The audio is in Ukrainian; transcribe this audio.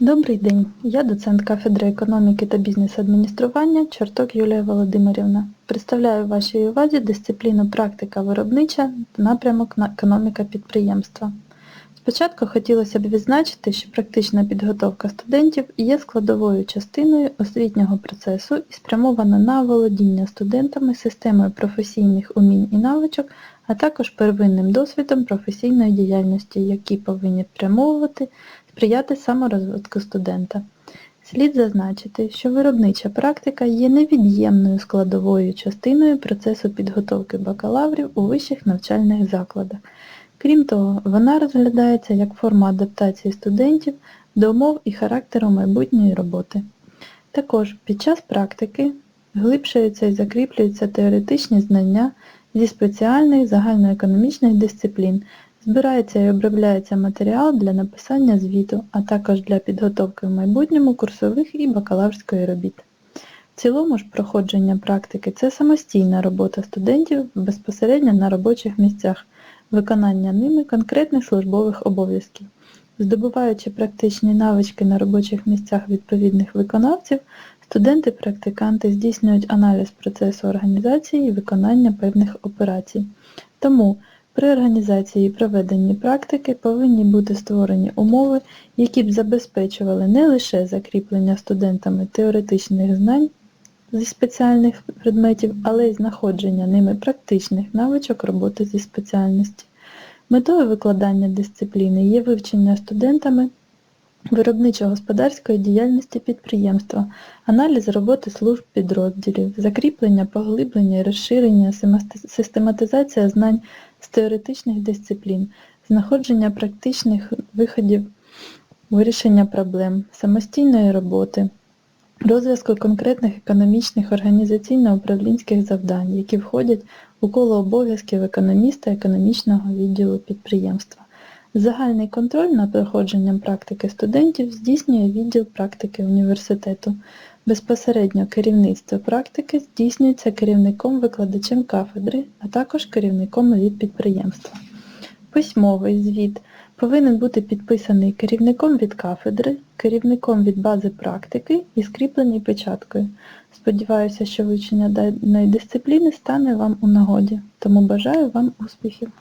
Добрий день, я доцент кафедри економіки та бізнес-адміністрування Чорток Юлія Володимирівна. Представляю вашій увазі дисципліну практика виробнича та напрямок на економіка підприємства. Спочатку хотілося б відзначити, що практична підготовка студентів є складовою частиною освітнього процесу і спрямована на володіння студентами системою професійних умінь і навичок, а також первинним досвідом професійної діяльності, які повинні спрямовувати сприяти саморозвитку студента. Слід зазначити, що виробнича практика є невід'ємною складовою частиною процесу підготовки бакалаврів у вищих навчальних закладах. Крім того, вона розглядається як форма адаптації студентів до умов і характеру майбутньої роботи. Також під час практики глибшуються і закріплюються теоретичні знання зі спеціальних загальноекономічних дисциплін, Збирається і обробляється матеріал для написання звіту, а також для підготовки в майбутньому курсових і бакалаврської робіт. В цілому ж проходження практики це самостійна робота студентів безпосередньо на робочих місцях, виконання ними конкретних службових обов'язків. Здобуваючи практичні навички на робочих місцях відповідних виконавців, студенти-практиканти здійснюють аналіз процесу організації і виконання певних операцій. Тому при організації і проведенні практики повинні бути створені умови, які б забезпечували не лише закріплення студентами теоретичних знань зі спеціальних предметів, але й знаходження ними практичних навичок роботи зі спеціальності. Метою викладання дисципліни є вивчення студентами виробничо-господарської діяльності підприємства, аналіз роботи служб підрозділів, закріплення, поглиблення і розширення, систематизація знань з теоретичних дисциплін, знаходження практичних виходів вирішення проблем, самостійної роботи, розв'язку конкретних економічних організаційно-управлінських завдань, які входять у коло обов'язків економіста економічного відділу підприємства. Загальний контроль над проходженням практики студентів здійснює відділ практики університету. Безпосередньо керівництво практики здійснюється керівником-викладачем кафедри, а також керівником від підприємства. Письмовий звіт повинен бути підписаний керівником від кафедри, керівником від бази практики і скріплений печаткою. Сподіваюся, що вивчення даної дисципліни стане вам у нагоді, тому бажаю вам успіхів!